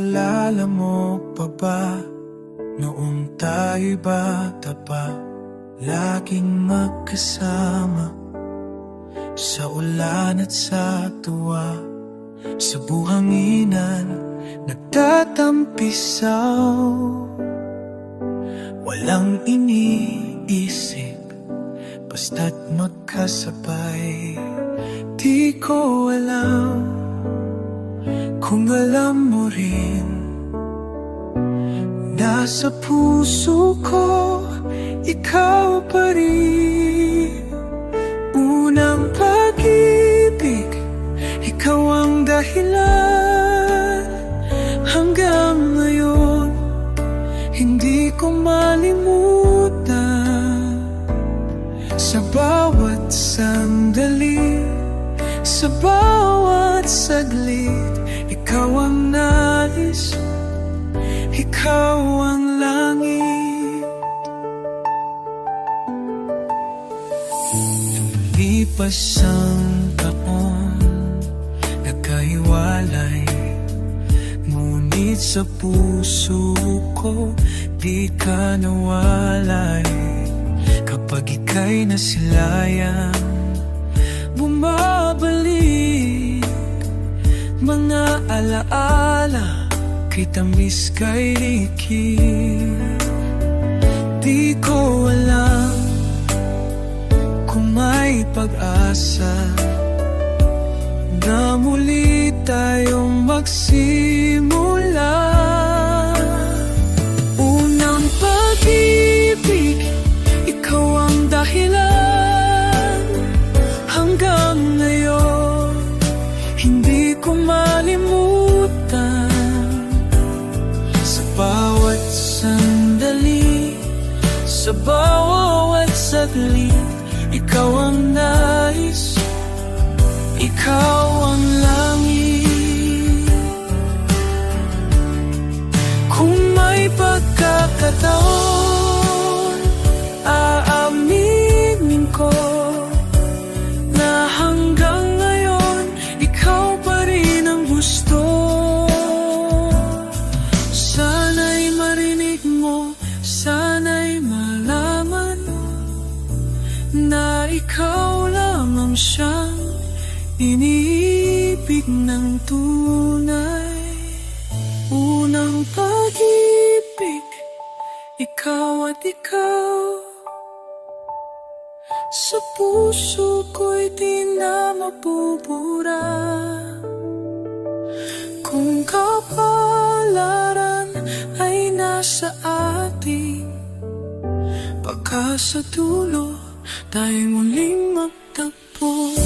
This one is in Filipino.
Naalala mo pa ba Noong tayo'y bata pa Laging magkasama Sa ulan at sa tuwa. Sa buhanginan Nagtatampisaw Walang iniisip Basta't magkasabay. Di ko alam Kung alam mo rin Nasa puso ko Ikaw pa rin. Unang pag-ibig Ikaw ang dahilan. Hanggang ngayon Hindi ko malimutan. Sa bawat sandali Sa bawat saglit Ikaw ang nais Ikaw ang langit. Lumipas ang taon Nagkahiwalay Ngunit sa puso ko Di ka nawalay. Kapag ika'y nasilayan Mga alaala Kay tamis kay likid Di ko alam Kung may pag-asa Na muli tayong magsimula. Unang pag-ibig Ikaw ang dahilan. Hanggang ngayon Ikaw ang langit. Kung may pagkakataon Aaminin ko Na hanggang ngayon Ikaw pa rin ang gusto. Sana'y marinig mo Sana'y malaman Na ikaw lamang siyang Iniibig ng tunay Unang pag-ibig Ikaw at ikaw. Sa puso ko'y di na mabubura Kung kapalaran ay nasa atin Baka sa dulo tayo muling magtagpo